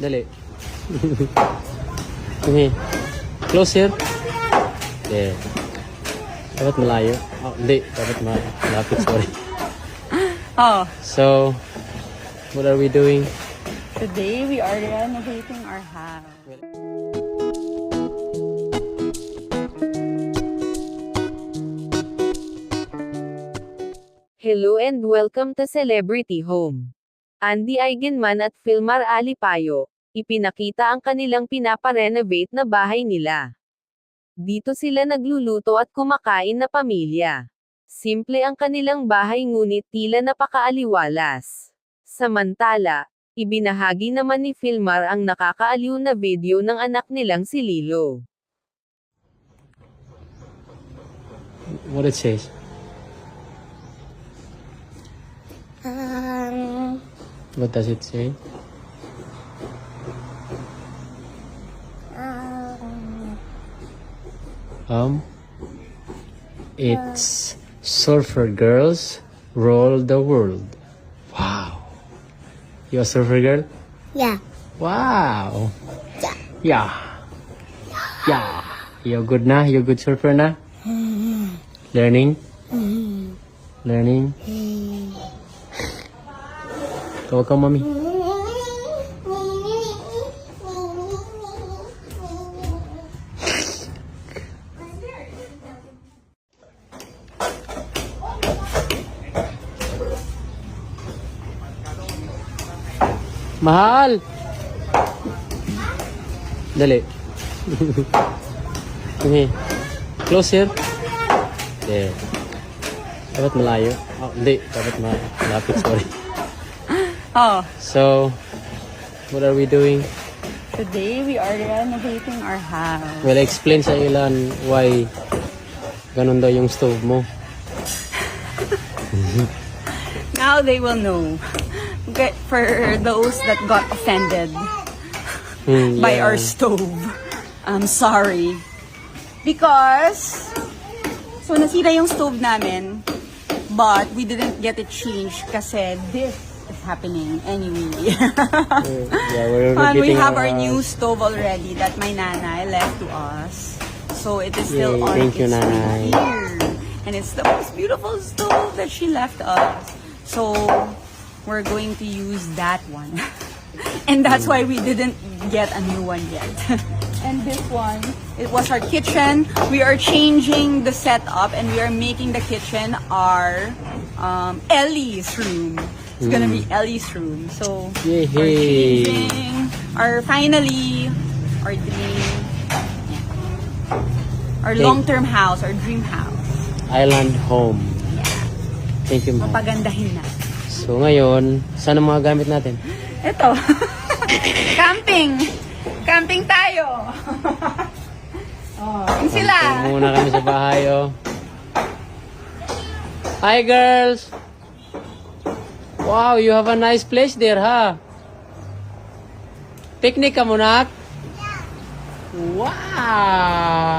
Dali. Come here. Close here. Yeah. Dapat malayo. Oh, hindi. Dapat malapit. Sorry. Oh, So, what are we doing? today we are renovating our house. Hello and welcome to Celebrity Home. Andy Eigenman at Filmar Alipayo, ipinakita ang kanilang pinaparenovate na bahay nila. Dito sila nagluluto at kumakain na pamilya. Simple ang kanilang bahay ngunit tila napakaaliwalas. Samantala, ibinahagi naman ni Filmar ang nakakaaliw na video ng anak nilang si Lilo. What it says? Um, What does it say? um, Um, it's Surfer Girls Roll the World. Wow. You a surfer girl? yeah. Wow. Yeah. Yeah. Yeah. You good now? You're good surfer na? Learning? Learning? Tawag ka, mami. Mahal! Dali. Here. Close here. Yeah. Dapat malayo. Oh, hindi. Dapat ma- malapit. Sorry. Oh, So, what are we doing? today we are renovating our house. Well, explain sa ilan why ganun daw yung stove mo. Now they will know. Okay, for those that got offended Hmm, by yeah. our stove, I'm sorry. Because, so nasira yung stove namin, but we didn't get it changed kasi this is happening anyway. Yeah, we're And we have our our new stove already that my nanay left to us. So it is still Yay, on thank its way nanay. here. And it's the most beautiful stove that she left us. So we're going to use that one. and that's why we didn't get a new one yet. and this one, it was our kitchen. We are changing the setup and we are making the kitchen our um, Ellie's room. It's gonna be Ellie's room. So we're Yay. changing our finally our dream yeah. our long-term house, our dream house. Island home. Thank you, ma'am. Pagandahin na. So, ngayon, saan ang mga gamit natin? Ito. Camping. Camping tayo. oh, yun sila. Camping muna kami sa bahay, oh. Hi, girls! Wow, you have a nice place there, ha? Picnic ka muna? Wow!